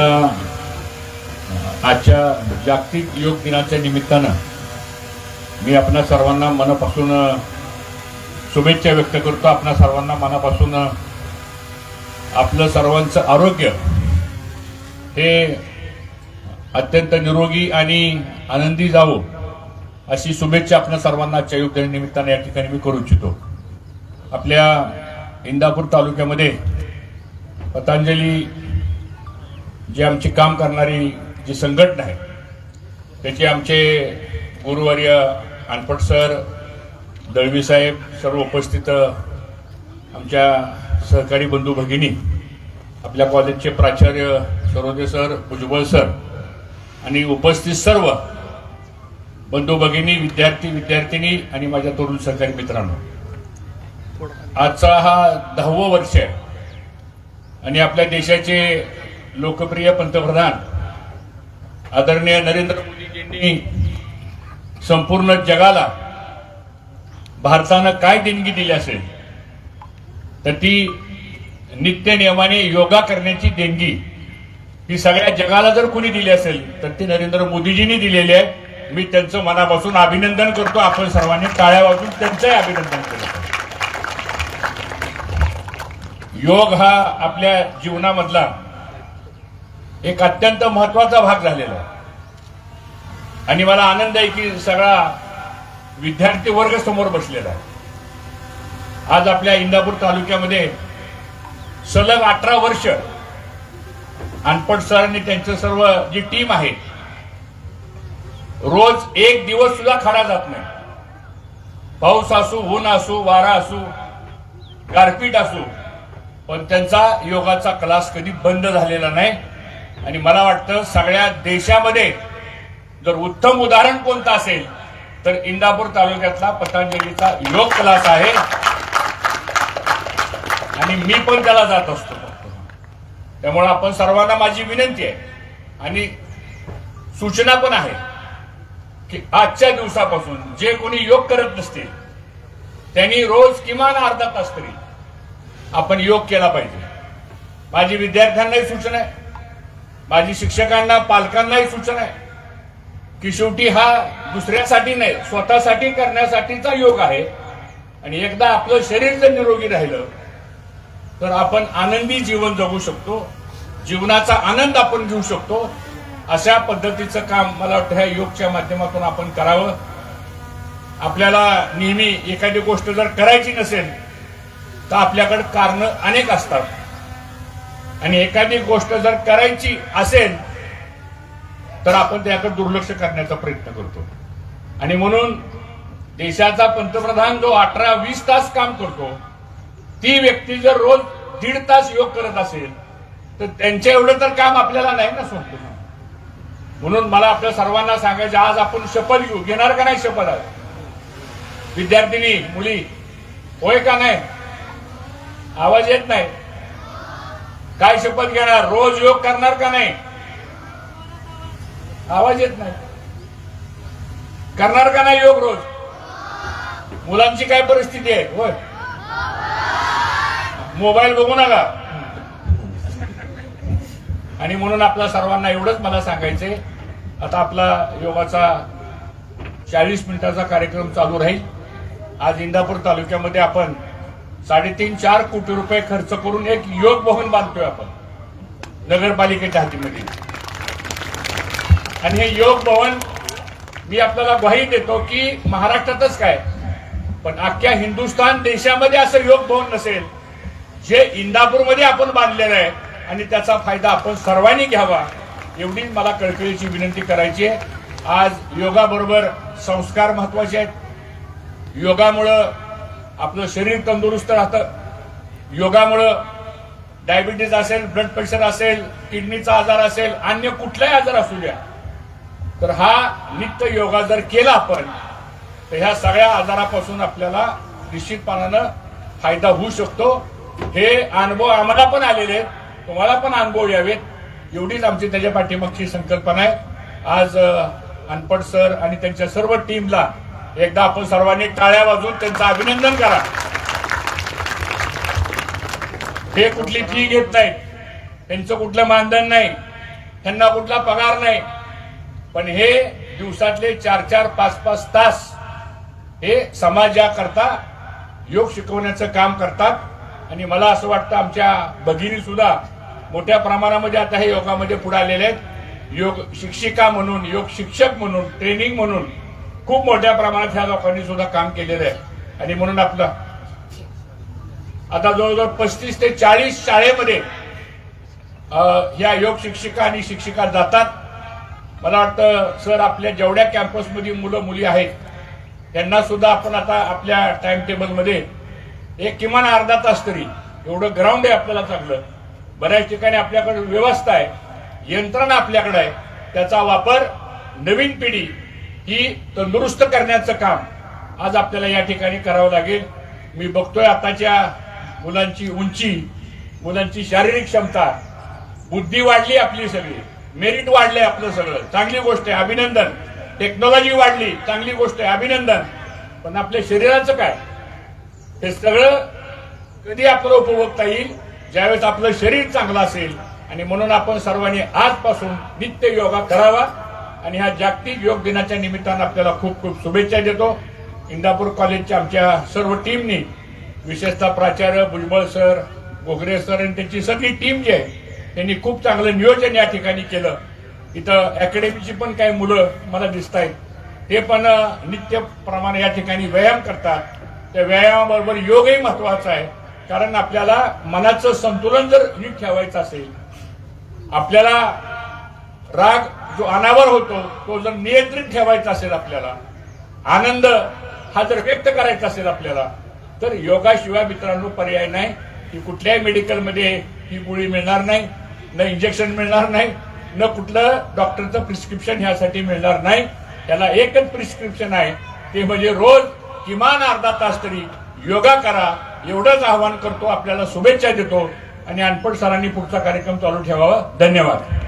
आपण आजच्या जागतिक योग दिनाच्या निमित्तानं मी आपणा सर्वांना मनापासून शुभेच्छा व्यक्त करतो. आपणा सर्वांना मनापासून आपलं सर्वांचं आरोग्य हे अत्यंत निरोगी आणि आनंदी जावो अशी शुभेच्छा आपण सर्वांना आजच्या योग दिनानिमित्तानं या ठिकाणी मी करू इच्छितो. आपल्या इंदापूर तालुक्यामध्ये पतंजली जी आमची काम करणारी जी संघटना आहे त्याचे आमचे गुरुवर्य अनपट सर दळवी साहेब सर्व उपस्थित आमच्या सहकारी बंधू भगिनी आपल्या कॉलेजचे प्राचार्य सरोदे सर भुजबळ सर आणि उपस्थित सर्व बंधू भगिनी विद्यार्थी विद्यार्थिनी आणि माझ्या तरुण सहकारी मित्रांनो. आजचा हा दहावं वर्ष आहे. आणि आपल्या देशाचे लोकप्रिय पंतप्रधान आदरणीय नरेंद्र मोदीजींनी संपूर्ण जगाला भारतानं काय देणगी दिली असेल तर ती नित्य नियमाने योगा करण्याची देणगी ही सगळ्या जगाला जर कोणी दिली असेल तर ती नरेंद्र मोदीजींनी दिलेली आहे. मी त्यांचं मनापासून अभिनंदन करतो. आपण सर्वांनी टाळ्या वाजून त्यांचंही अभिनंदन करतो योग हा आपल्या जीवनामधला एक अत्यंत महत्त्वाचा भाग झालेला आहे. आणि मला आनंद आहे की सगळा विद्यार्थी वर्ग समोर बसलेला आहे. आज आपल्या इंदापूर तालुक्यामध्ये सलग अठरा वर्ष अनपट सरांनी त्यांचं सर्व जी टीम आहे रोज एक दिवस सुद्धा खडा जात नाही. पाऊस असू ऊन असू वारा असू गारपीट असू पण त्यांचा योगाचा क्लास कधी बंद झालेला नाही. आणि मला वाटतं सगळ्या देशामध्ये जर उत्तम उदाहरण कोणतं असेल तर इंदापूर तालुक्यातला पतंजलीचा योग क्लास आहे. आणि मी पण त्याला जात असतो. त्यामुळे आपण सर्वांना माझी विनंती आहे. आणि सूचना पण आहे की आजच्या दिवसापासून जे कोणी योग करत नसतील त्यांनी रोज किमान अर्धा तास तरी आपण योग केला पाहिजे. माझी विद्यार्थ्यांनाही सूचना आहे. माझी शिक्षकांना पालकांनाही सूचना आहे. की शेवटी हा दुसऱ्यासाठी नाही स्वतःसाठी करण्यासाठीचा योग आहे. आणि एकदा आपलं शरीर जर निरोगी राहिलं तर आपण आनंदी जीवन जगू शकतो. जीवनाचा आनंद आपण घेऊ शकतो. अशा पद्धतीचं काम मला वाटतं ह्या योगच्या माध्यमातून आपण करावं. आपल्याला नेहमी एखादी गोष्ट जर करायची नसेल तर आपल्याकडे कारणं अनेक असतात. आणि एखादी गोष्ट जर करायची असेल तर आपण त्याकडे दुर्लक्ष करण्याचा प्रयत्न करतो. आणि म्हणून देशाचा पंतप्रधान जो अठरा वीस तास काम करतो ती व्यक्ती जर रोज दीड तास योग करत असेल तर त्यांच्या एवढं तर काम आपल्याला नाही ना सोडतो. म्हणून मला आपल्या सर्वांना सांगायचं आज आपण शपथ घेऊ. घेणार का नाही शपथ आज? विद्यार्थिनी मुली होय का नाही? आवाज येत नाही? काय शपथ घेणार? रोज योग करणार का नाही? आवाज येत नाही. करणार का नाही योग रोज? मुलांची काय परिस्थिती आहे? होय. मोबाईल बघू नका. आणि म्हणून आपल्या सर्वांना एवढंच मला सांगायचंय. आता आपला योगाचा चाळीस मिनिटाचा कार्यक्रम चालू राहील. आज इंदापूर तालुक्यामध्ये आपण साडेतीन चार कोटी रुपये खर्च करून एक योग भवन बांधतोय आपण. नगरपालिकेच्या हातीमध्ये. आणि हे योग भवन मी आपल्याला ग्वाही देतो की महाराष्ट्रातच काय पण अख्ख्या हिंदुस्थान देशामध्ये असं योग भवन नसेल जे इंदापूरमध्ये आपण बांधलेलं आहे आणि त्याचा फायदा आपण सर्वांनी घ्यावा एवढीच मला कळकळीची विनंती करायची आहे. आज योगाबरोबर संस्कार महत्त्वाचे आहेत. योगामुळं आपलं शरीर तंदुरुस्त राहतं. योगामुळं डायबिटीज असेल ब्लड प्रेशर असेल किडनीचा आजार असेल अन्य कुठलाही आजार असू द्या. तर हा नित्य योगा जर केला आपण तर ह्या सगळ्या आजारापासून आपल्याला निश्चितपणानं फायदा होऊ शकतो. हे अनुभव आम्हाला पण आलेले आहेत. तुम्हाला पण अनुभव यावेत. एवढीच आमची त्याच्या पाठीमागची संकल्पना आहे. आज अनपट सर आणि त्यांच्या सर्व टीमला एकदा आपण सर्वांनी टाळ्या वाजवून त्यांचं अभिनंदन करा. हे कुठली फी घेत नाहीत. त्यांचं कुठलं मानधन नाही. त्यांना कुठला पगार नाही. पण हे दिवसातले चार चार पाच पाच तास हे समाजाकरता योग शिकवण्याचं काम करतात. आणि मला असं वाटतं आमच्या भगिनी सुद्धा मोठ्या प्रमाणामध्ये आता हे योगामध्ये पुढे आलेले आहेत. योग शिक्षिका म्हणून योग शिक्षक म्हणून ट्रेनिंग म्हणून खूप मोठ्या प्रमाणात ह्या लोकांनी सुद्धा काम केलेलं आहे. आणि म्हणून आपलं आता जवळजवळ पस्तीस ते चाळीस शाळेमध्ये ह्या योग शिक्षिका आणि शिक्षिका जातात. मला वाटतं सर आपल्या जेवढ्या कॅम्पसमध्ये मुलं मुली आहेत त्यांना सुद्धा आपण आता आपल्या टाइम टेबलमध्ये एक किमान अर्धा तास तरी एवढं ग्राउंड आहे आपल्याला चांगलं. बऱ्याच ठिकाणी आपल्याकडे व्यवस्था आहे. यंत्रणा आपल्याकडे आहे. त्याचा वापर नवीन पिढी ही तंदुरुस्त करण्याचं काम आज आपल्याला या ठिकाणी करावं लागेल. मी बघतोय आताच्या मुलांची उंची मुलांची शारीरिक क्षमता बुद्धी वाढली आपली सगळी. मेरिट वाढले आपलं सगळं. चांगली गोष्ट आहे. अभिनंदन. टेक्नॉलॉजी वाढली. चांगली गोष्ट आहे. अभिनंदन. पण आपल्या शरीराचं काय? हे सगळं कधी आपलं उपभोगता येईल? ज्यावेळेस आपलं शरीर चांगलं असेल. आणि म्हणून आपण सर्वांनी आजपासून नित्य योगा करावा. आणि ह्या जागतिक योग दिनाच्या निमित्तानं आपल्याला खूप खूप शुभेच्छा देतो. इंदापूर कॉलेजच्या आमच्या सर्व टीमनी विशेषतः प्राचार्य भुजबळ सर गोगरे सर आणि त्यांची सगळी टीम जी आहे त्यांनी खूप चांगलं नियोजन या ठिकाणी केलं. इथं अकॅडमीची पण काही मुलं मला दिसत आहेत ते पण नित्यप्रमाणे या ठिकाणी व्यायाम करतात. त्या व्यायामाबरोबर योगही महत्त्वाचा आहे. कारण आपल्याला मनाचं संतुलन जर नीट ठेवायचं असेल आपल्याला राग जो अनावर होतो तो जर नियंत्रित ठेवायचा असेल आपल्याला आनंद हा जर व्यक्त करायचा असेल आपल्याला तर योगाशिवाय मित्रांनो पर्याय नाही. की कुठल्याही मेडिकलमध्ये ही गोळी मिळणार नाही न इंजेक्शन मिळणार नाही न कुठलं डॉक्टरचं प्रिस्क्रिप्शन ह्यासाठी मिळणार नाही. त्याला एकच प्रिस्क्रिप्शन आहे ते म्हणजे रोज किमान अर्धा तास तरी योगा करा. एवढंच आवाहन करतो आपल्याला शुभेच्छा देतो. आणि अनपड सरांनी पुढचा कार्यक्रम चालू ठेवावा. धन्यवाद.